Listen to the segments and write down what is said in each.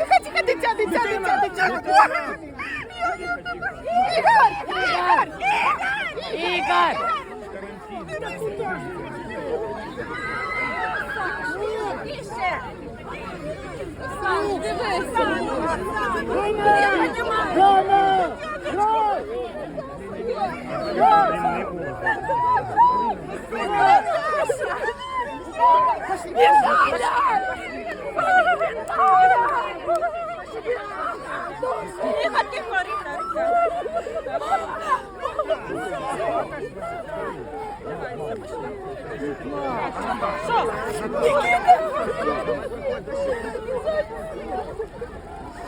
тихо, тихо, дитя, дитя, дитя, дитя. Ігор! Ігор! Ігор! Ігор!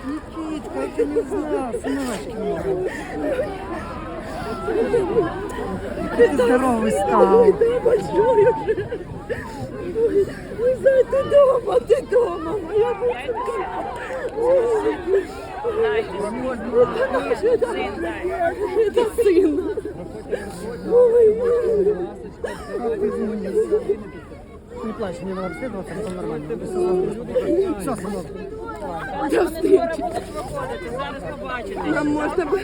Никитка, я не знал, сыночки мои. Ты здоровый стал. Большой уже. Ой, Зай, ты дома, ты дома, моя бусинка. Это наш, это Это сын. Ой, Не плачь, мне надо обследоваться, потом нормально. Все, сынок. до встречи. Зараз побачите. Нам можна... б-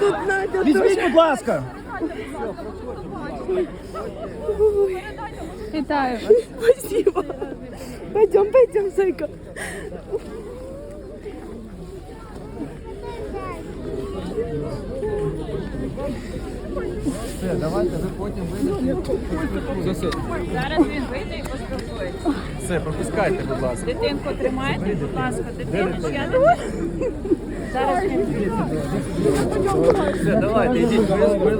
Тут Надя Візьміть, будь ласка. Вітаю вас. Спасибо. Пойдем, пойдем, зайка. Все, давайте ви потім вийдете. Зараз він вийде і поспілкується. Все, пропускайте, будь ласка. Дитинку тримайте, будь ласка, дитину я не Зараз він Все, давайте, йдіть. Ви-